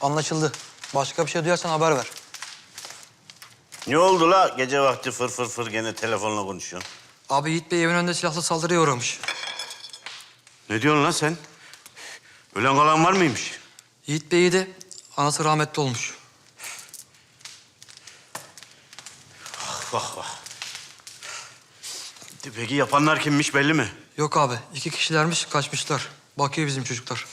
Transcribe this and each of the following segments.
Anlaşıldı. Başka bir şey duyarsan haber ver. Ne oldu la? Gece vakti fır fır fır gene telefonla konuşuyorsun. Abi Yiğit Bey evin önünde silahlı saldırıya uğramış. Ne diyorsun lan sen? Ölen kalan var mıymış? Yiğit Bey'i de anası rahmetli olmuş. Vah vah. Peki yapanlar kimmiş belli mi? Yok abi iki kişilermiş kaçmışlar. Bakıyor bizim çocuklar.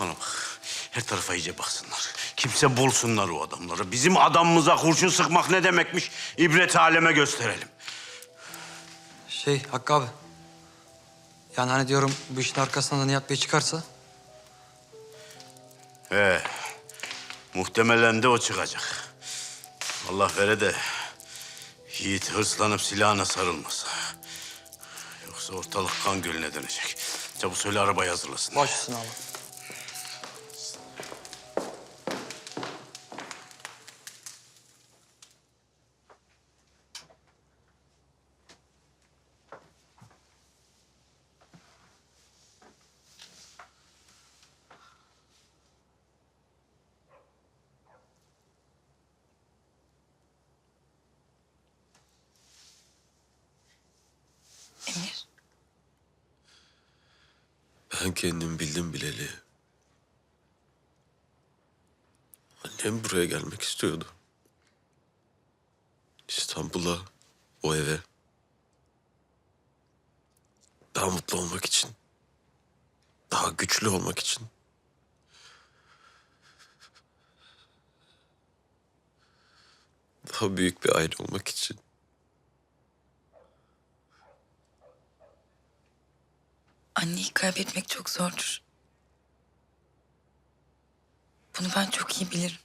Bana bak. Her tarafa iyice baksınlar. Kimse bulsunlar o adamları. Bizim adamımıza kurşun sıkmak ne demekmiş? İbret aleme gösterelim. Şey Hakkı abi. Yani hani diyorum bu işin arkasından da Nihat Bey çıkarsa... He. Muhtemelen de o çıkacak. Allah vere de Yiğit hırslanıp silahına sarılmasa. Yoksa ortalık kan gölüne dönecek. Çabuk söyle arabayı hazırlasın. Baş üstüne abi. Emir, Ben kendim bildim bileli. Annem buraya gelmek istiyordu. İstanbul'a, o eve. Daha mutlu olmak için. Daha güçlü olmak için. Daha büyük bir aile olmak için. Anneyi kaybetmek çok zordur. Bunu ben çok iyi bilirim.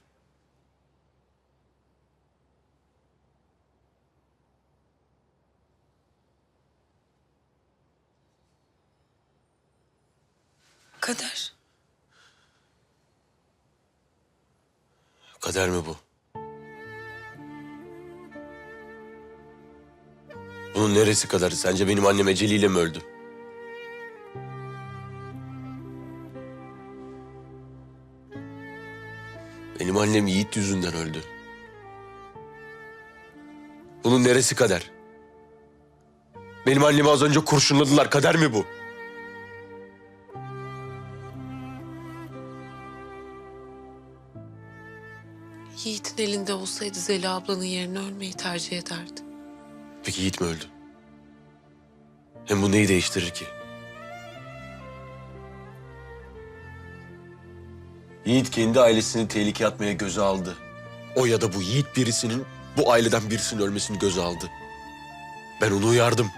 Kader. Kader mi bu? Bunun neresi kadar? Sence benim annem eceliyle mi öldü? Benim annem Yiğit yüzünden öldü. Bunun neresi kader? Benim annemi az önce kurşunladılar. Kader mi bu? Yiğit'in elinde olsaydı Zeliha ablanın yerine ölmeyi tercih ederdi. Peki Yiğit mi öldü? Hem bu neyi değiştirir ki? Yiğit kendi ailesini tehlikeye atmaya göze aldı. O ya da bu Yiğit birisinin bu aileden birisinin ölmesini göze aldı. Ben onu uyardım.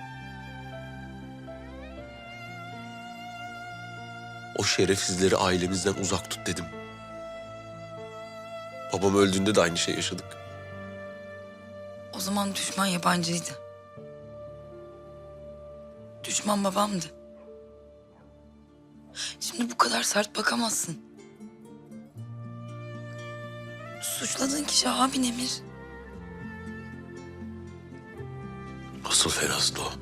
O şerefsizleri ailemizden uzak tut dedim. Babam öldüğünde de aynı şey yaşadık. O zaman düşman yabancıydı. Düşman babamdı. Şimdi bu kadar sert bakamazsın. Suçladığın kişi abin Emir. Asıl fenası da o.